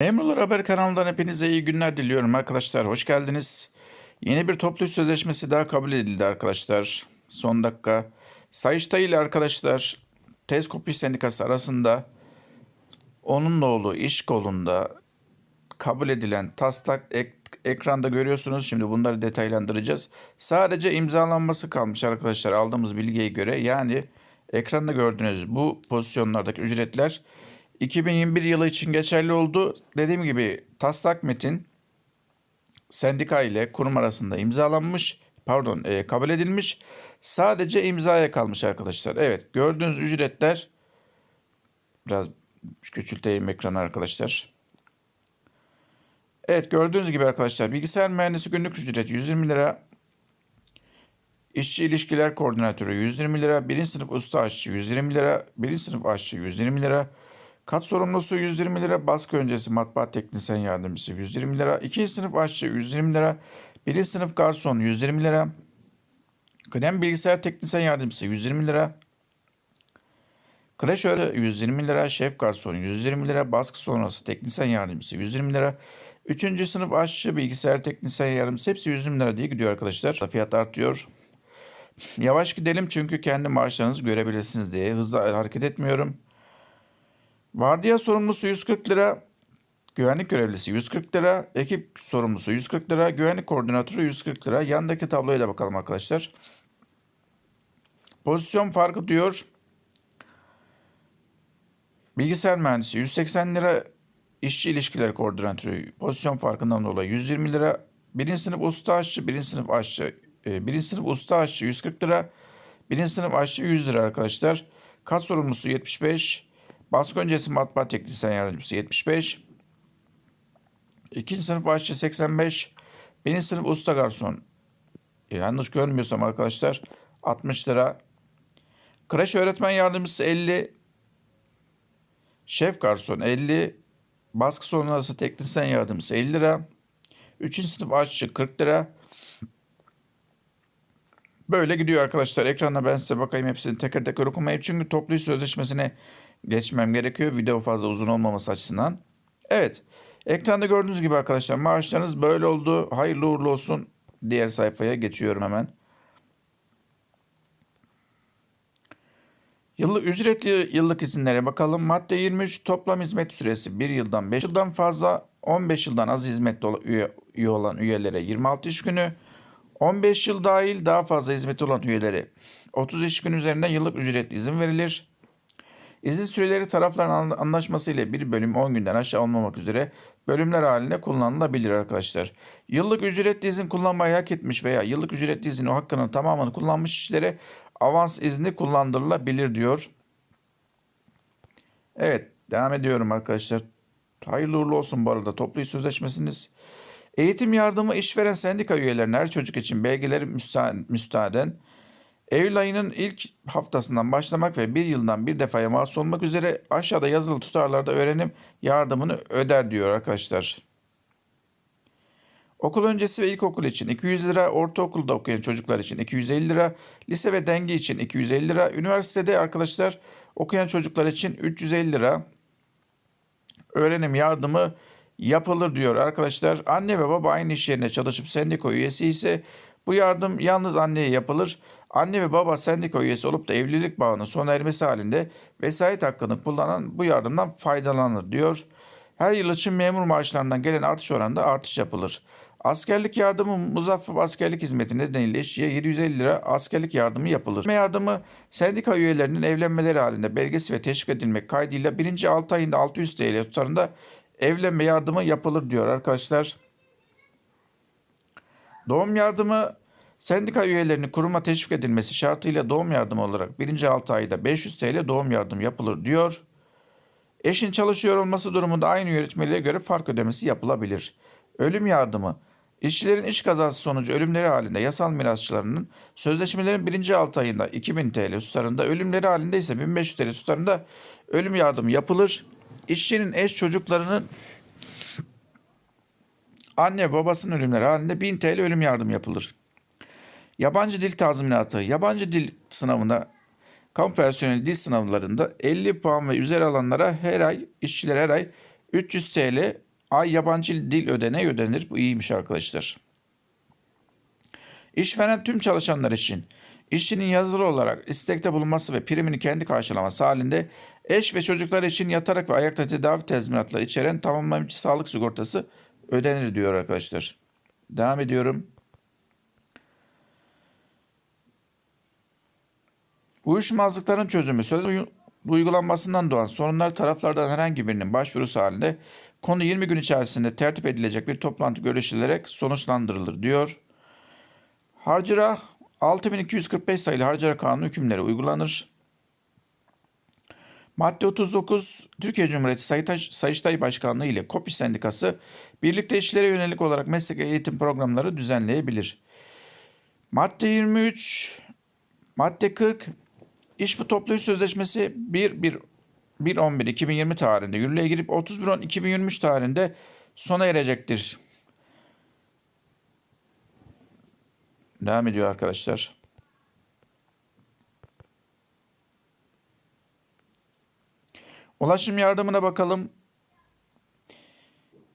Memurlar Haber kanalından hepinize iyi günler diliyorum arkadaşlar. Hoş geldiniz. Yeni bir toplu iş sözleşmesi daha kabul edildi arkadaşlar. Son dakika. Sayıştay ile arkadaşlar Tezkop İş Sendikası arasında onun oğlu iş kolunda kabul edilen taslak ek- ekranda görüyorsunuz. Şimdi bunları detaylandıracağız. Sadece imzalanması kalmış arkadaşlar aldığımız bilgiye göre. Yani ekranda gördüğünüz bu pozisyonlardaki ücretler 2021 yılı için geçerli oldu. Dediğim gibi taslak metin sendika ile kurum arasında imzalanmış, pardon e, kabul edilmiş. Sadece imzaya kalmış arkadaşlar. Evet gördüğünüz ücretler biraz küçülteyim ekranı arkadaşlar. Evet gördüğünüz gibi arkadaşlar bilgisayar mühendisi günlük ücret 120 lira. İşçi ilişkiler koordinatörü 120 lira. Birinci sınıf usta aşçı 120 lira. Birinci sınıf aşçı 120 lira. Kat sorumlusu 120 lira. Baskı öncesi matbaa teknisyen yardımcısı 120 lira. İkinci sınıf aşçı 120 lira. Birinci sınıf garson 120 lira. Kıdem bilgisayar teknisyen yardımcısı 120 lira. Kreş öğretmeni 120 lira, şef garson 120 lira, baskı sonrası teknisyen yardımcısı 120 lira. Üçüncü sınıf aşçı, bilgisayar teknisyen yardımcısı hepsi 120 lira diye gidiyor arkadaşlar. Fiyat artıyor. Yavaş gidelim çünkü kendi maaşlarınızı görebilirsiniz diye. Hızlı hareket etmiyorum. Vardiya sorumlusu 140 lira. Güvenlik görevlisi 140 lira. Ekip sorumlusu 140 lira. Güvenlik koordinatörü 140 lira. Yandaki tabloya da bakalım arkadaşlar. Pozisyon farkı diyor. Bilgisayar mühendisi 180 lira. İşçi ilişkileri koordinatörü pozisyon farkından dolayı 120 lira. Birinci sınıf usta aşçı, birinci sınıf aşçı, e, birinci sınıf usta aşçı 140 lira. Birinci sınıf aşçı 100 lira arkadaşlar. Kat sorumlusu 75. Baskı öncesi matbaa teknisyen yardımcısı 75. İkinci sınıf aşçı 85. Birinci sınıf usta garson. Yanlış görmüyorsam arkadaşlar 60 lira. Kreş öğretmen yardımcısı 50. Şef garson 50. Baskı sonrası teknisyen yardımcısı 50 lira. Üçüncü sınıf aşçı 40 lira. Böyle gidiyor arkadaşlar. Ekranda ben size bakayım hepsini teker teker okumayayım. Çünkü toplu iş sözleşmesine geçmem gerekiyor. Video fazla uzun olmaması açısından. Evet. Ekranda gördüğünüz gibi arkadaşlar maaşlarınız böyle oldu. Hayırlı uğurlu olsun. Diğer sayfaya geçiyorum hemen. Yıllık ücretli yıllık izinlere bakalım. Madde 23 toplam hizmet süresi 1 yıldan 5 yıldan fazla 15 yıldan az hizmetli üye, üye olan üyelere 26 iş günü 15 yıl dahil daha fazla hizmeti olan üyelere 30 iş günü üzerinden yıllık ücretli izin verilir. İzin süreleri tarafların anlaşması ile bir bölüm 10 günden aşağı olmamak üzere bölümler halinde kullanılabilir arkadaşlar. Yıllık ücretli izin kullanmayı hak etmiş veya yıllık ücretli izin o hakkının tamamını kullanmış kişilere avans izni kullandırılabilir diyor. Evet devam ediyorum arkadaşlar. Hayırlı uğurlu olsun bu arada toplu iş sözleşmesiniz. Eğitim yardımı işveren sendika üyelerine her çocuk için belgeleri müsta müstahden Eylül ayının ilk haftasından başlamak ve bir yıldan bir defaya mahsus olmak üzere aşağıda yazılı tutarlarda öğrenim yardımını öder diyor arkadaşlar. Okul öncesi ve ilkokul için 200 lira, ortaokulda okuyan çocuklar için 250 lira, lise ve denge için 250 lira, üniversitede arkadaşlar okuyan çocuklar için 350 lira öğrenim yardımı yapılır diyor arkadaşlar. Anne ve baba aynı iş yerine çalışıp sendika üyesi ise bu yardım yalnız anneye yapılır. Anne ve baba sendika üyesi olup da evlilik bağının sona ermesi halinde vesayet hakkını kullanan bu yardımdan faydalanır diyor. Her yıl için memur maaşlarından gelen artış oranında artış yapılır. Askerlik yardımı muzaffaf askerlik hizmeti nedeniyle işçiye 750 lira askerlik yardımı yapılır. Evlenme yardımı sendika üyelerinin evlenmeleri halinde belgesi ve teşvik edilmek kaydıyla birinci 6 ayında 600 TL tutarında evlenme yardımı yapılır diyor arkadaşlar. Doğum yardımı sendika üyelerinin kuruma teşvik edilmesi şartıyla doğum yardımı olarak birinci 6 ayda 500 TL doğum yardımı yapılır diyor. Eşin çalışıyor olması durumunda aynı yönetmeliğe göre fark ödemesi yapılabilir. Ölüm yardımı İşçilerin iş kazası sonucu ölümleri halinde yasal mirasçılarının sözleşmelerin birinci 6 ayında 2000 TL tutarında, ölümleri halinde ise 1500 TL tutarında ölüm yardımı yapılır. İşçinin eş çocuklarının anne babasının ölümleri halinde 1000 TL ölüm yardımı yapılır. Yabancı dil tazminatı. Yabancı dil sınavında kamu personeli dil sınavlarında 50 puan ve üzeri alanlara her ay işçiler her ay 300 TL ay yabancı dil ödeneği ödenir. Bu iyiymiş arkadaşlar. İşveren tüm çalışanlar için işçinin yazılı olarak istekte bulunması ve primini kendi karşılaması halinde eş ve çocuklar için yatarak ve ayakta tedavi tezminatları içeren tamamlayıcı sağlık sigortası ödenir diyor arkadaşlar. Devam ediyorum. Uyuşmazlıkların çözümü söz uygulanmasından doğan sorunlar taraflardan herhangi birinin başvurusu halinde konu 20 gün içerisinde tertip edilecek bir toplantı görüşülerek sonuçlandırılır diyor. Harcıra 6245 sayılı Harcıra Kanunu hükümleri uygulanır. Madde 39 Türkiye Cumhuriyeti Sayıştay, Sayıştay Başkanlığı ile KOPİ Sendikası birlikte işlere yönelik olarak meslek eğitim programları düzenleyebilir. Madde 23 Madde 40 İş bu toplu iş sözleşmesi 1 1 1 11 2020 tarihinde yürürlüğe girip 31 10 2023 tarihinde sona erecektir. Devam ediyor arkadaşlar. Ulaşım yardımına bakalım.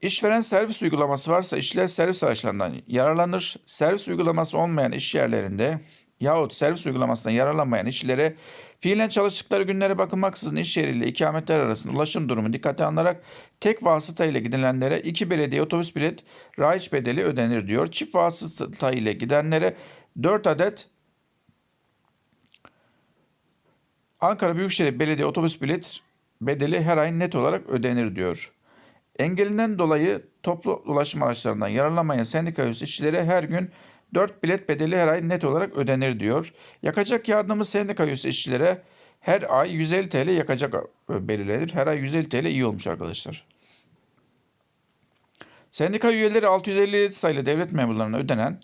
İşveren servis uygulaması varsa işler servis araçlarından yararlanır. Servis uygulaması olmayan iş yerlerinde yahut servis uygulamasından yararlanmayan işçilere fiilen çalıştıkları günlere bakılmaksızın iş yeriyle ikametler arasında ulaşım durumu dikkate alınarak tek vasıta ile gidilenlere iki belediye otobüs bilet raiç bedeli ödenir diyor. Çift vasıta ile gidenlere 4 adet Ankara Büyükşehir Belediye otobüs bilet bedeli her ay net olarak ödenir diyor. Engelinden dolayı toplu ulaşım araçlarından yararlanmayan sendika üyesi işçilere her gün 4 bilet bedeli her ay net olarak ödenir diyor. Yakacak yardımı sendika üyesi işçilere her ay 150 TL yakacak belirlenir. Her ay 150 TL iyi olmuş arkadaşlar. Sendika üyeleri 657 sayılı devlet memurlarına ödenen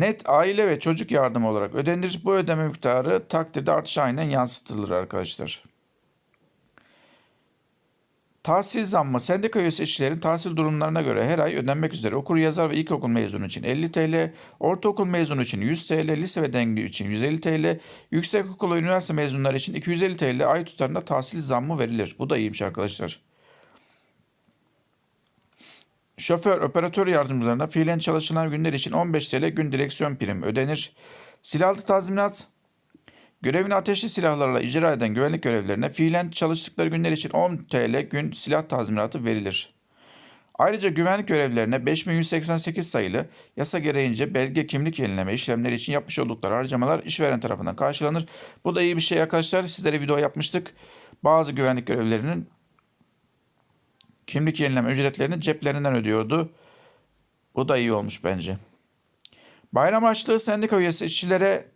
net aile ve çocuk yardımı olarak ödenir. Bu ödeme miktarı takdirde artış aynen yansıtılır arkadaşlar. Tahsil zammı sendika üyesi işçilerin tahsil durumlarına göre her ay ödenmek üzere okur yazar ve ilkokul mezunu için 50 TL, ortaokul mezunu için 100 TL, lise ve dengli için 150 TL, yüksekokul ve üniversite mezunları için 250 TL ay tutarında tahsil zammı verilir. Bu da iyiymiş arkadaşlar. Şoför, operatör yardımcılarına fiilen çalışılan günler için 15 TL gün direksiyon primi ödenir. Silahlı tazminat Görevini ateşli silahlarla icra eden güvenlik görevlilerine fiilen çalıştıkları günler için 10 TL gün silah tazminatı verilir. Ayrıca güvenlik görevlilerine 5188 sayılı yasa gereğince belge kimlik yenileme işlemleri için yapmış oldukları harcamalar işveren tarafından karşılanır. Bu da iyi bir şey arkadaşlar. Sizlere video yapmıştık. Bazı güvenlik görevlilerinin kimlik yenileme ücretlerini ceplerinden ödüyordu. Bu da iyi olmuş bence. Bayram açlığı sendika üyesi işçilere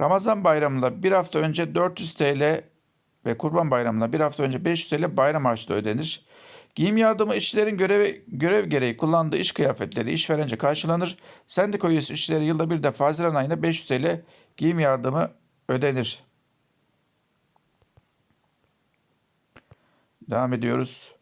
Ramazan bayramında bir hafta önce 400 TL ve Kurban Bayramı'na bir hafta önce 500 TL bayram harçlığı ödenir. Giyim yardımı işçilerin görev, görev gereği kullandığı iş kıyafetleri işverence karşılanır. Sendika üyesi işçileri yılda bir defa Haziran ayında 500 TL giyim yardımı ödenir. Devam ediyoruz.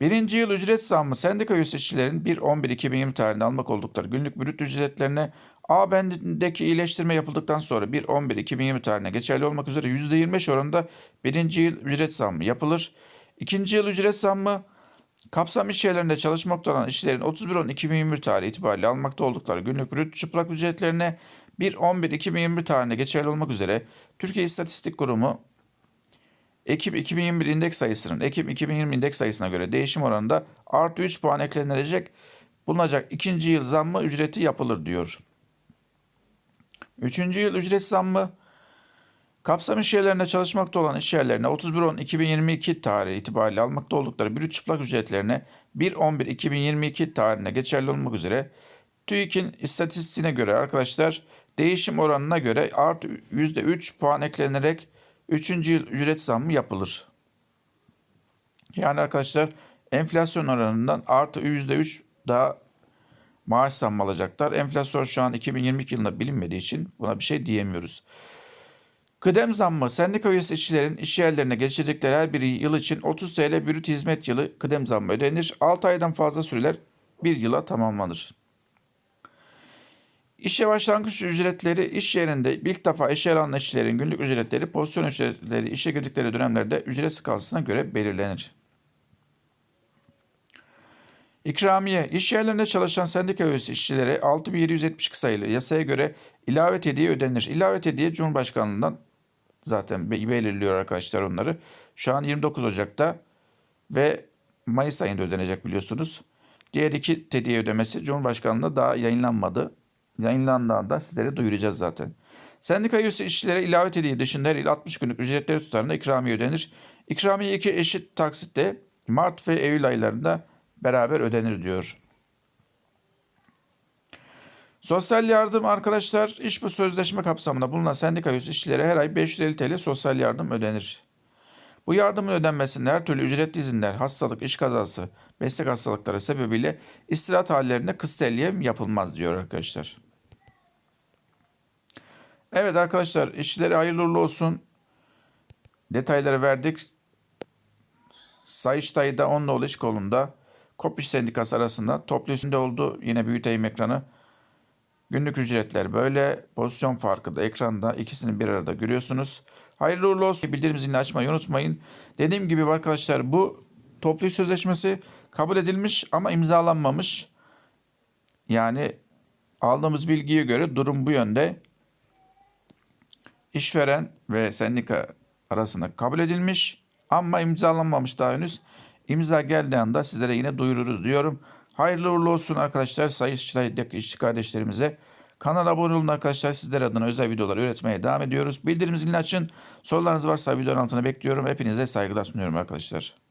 Birinci yıl ücret zammı sendika üyesi işçilerin 1.11.2020 tarihinde almak oldukları günlük brüt ücretlerine A bendindeki iyileştirme yapıldıktan sonra 1.11.2020 tarihine geçerli olmak üzere %25 oranında birinci yıl ücret zammı yapılır. İkinci yıl ücret zammı kapsam iş yerlerinde çalışmakta olan işçilerin 31.10.2021 tarihi itibariyle almakta oldukları günlük brüt çıplak ücretlerine 1.11.2021 tarihinde geçerli olmak üzere Türkiye İstatistik Kurumu Ekim 2021 indeks sayısının Ekim 2020 indeks sayısına göre değişim oranında artı 3 puan eklenilecek bulunacak ikinci yıl zammı ücreti yapılır diyor. Üçüncü yıl ücret zammı kapsam iş yerlerinde çalışmakta olan iş yerlerine 31.10.2022 tarihi itibariyle almakta oldukları brüt çıplak ücretlerine 1.11.2022 tarihine geçerli olmak üzere TÜİK'in istatistiğine göre arkadaşlar değişim oranına göre artı %3 puan eklenerek 3. yıl ücret zammı yapılır. Yani arkadaşlar enflasyon oranından artı %3 daha maaş zammı alacaklar. Enflasyon şu an 2022 yılında bilinmediği için buna bir şey diyemiyoruz. Kıdem zammı sendika üyesi işçilerin iş yerlerine geçirdikleri her bir yıl için 30 TL brüt hizmet yılı kıdem zammı ödenir. 6 aydan fazla süreler bir yıla tamamlanır. İşe başlangıç ücretleri iş yerinde ilk defa işe alınan işçilerin günlük ücretleri, pozisyon ücretleri işe girdikleri dönemlerde ücret skalasına göre belirlenir. İkramiye, iş yerlerinde çalışan sendika üyesi işçilere 6772 sayılı yasaya göre ilave hediye ödenir. İlave hediye Cumhurbaşkanlığından zaten be- belirliyor arkadaşlar onları. Şu an 29 Ocak'ta ve Mayıs ayında ödenecek biliyorsunuz. Diğer iki hediye ödemesi Cumhurbaşkanlığında daha yayınlanmadı. Yayınlandığında sizlere duyuracağız zaten. Sendika üyesi işçilere ilave hediye dışında her yıl 60 günlük ücretleri tutarında ikramiye ödenir. İkramiye iki eşit taksitte Mart ve Eylül aylarında beraber ödenir diyor. Sosyal yardım arkadaşlar iş bu sözleşme kapsamında bulunan sendika üyesi işçilere her ay 550 TL sosyal yardım ödenir. Bu yardımın ödenmesinde her türlü ücretli izinler, hastalık, iş kazası, meslek hastalıkları sebebiyle istirahat hallerinde kıstelyem yapılmaz diyor arkadaşlar. Evet arkadaşlar işçilere hayırlı olsun. Detayları verdik. Sayıştay'da Onluoğlu İş Kolu'nda Kopiş Sendikası arasında toplu üstünde oldu. Yine büyüteyim ekranı. Günlük ücretler böyle. Pozisyon farkı da ekranda. ikisini bir arada görüyorsunuz. Hayırlı uğurlu olsun. Bildirim zilini açmayı unutmayın. Dediğim gibi arkadaşlar bu toplu sözleşmesi kabul edilmiş ama imzalanmamış. Yani aldığımız bilgiye göre durum bu yönde. İşveren ve sendika arasında kabul edilmiş ama imzalanmamış daha henüz. İmza geldiği anda sizlere yine duyururuz diyorum. Hayırlı uğurlu olsun arkadaşlar sayıştay'daki işçi kardeşlerimize. Kanala abone olun arkadaşlar. Sizler adına özel videolar üretmeye devam ediyoruz. Bildirim zilini açın. Sorularınız varsa videonun altına bekliyorum. Hepinize saygılar sunuyorum arkadaşlar.